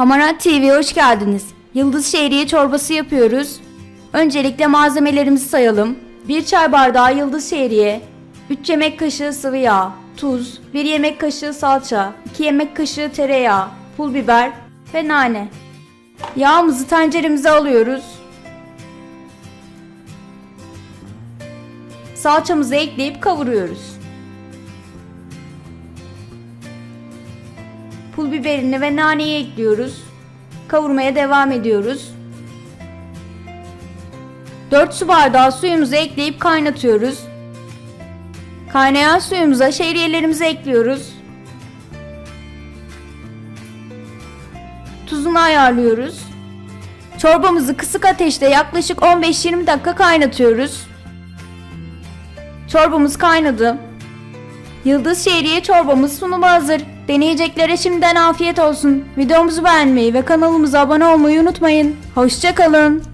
Hamarat TV'ye hoş geldiniz. Yıldız şehriye çorbası yapıyoruz. Öncelikle malzemelerimizi sayalım. 1 çay bardağı yıldız şehriye, 3 yemek kaşığı sıvı yağ, tuz, 1 yemek kaşığı salça, 2 yemek kaşığı tereyağı, pul biber ve nane. Yağımızı tenceremize alıyoruz. Salçamızı ekleyip kavuruyoruz. Pul biberini ve naneyi ekliyoruz. Kavurmaya devam ediyoruz. 4 su bardağı suyumuzu ekleyip kaynatıyoruz. Kaynayan suyumuza şehriyelerimizi ekliyoruz. Tuzunu ayarlıyoruz. Çorbamızı kısık ateşte yaklaşık 15-20 dakika kaynatıyoruz. Çorbamız kaynadı. Yıldız şehriye çorbamız sunuma hazır. Deneyeceklere şimdiden afiyet olsun. Videomuzu beğenmeyi ve kanalımıza abone olmayı unutmayın. Hoşçakalın.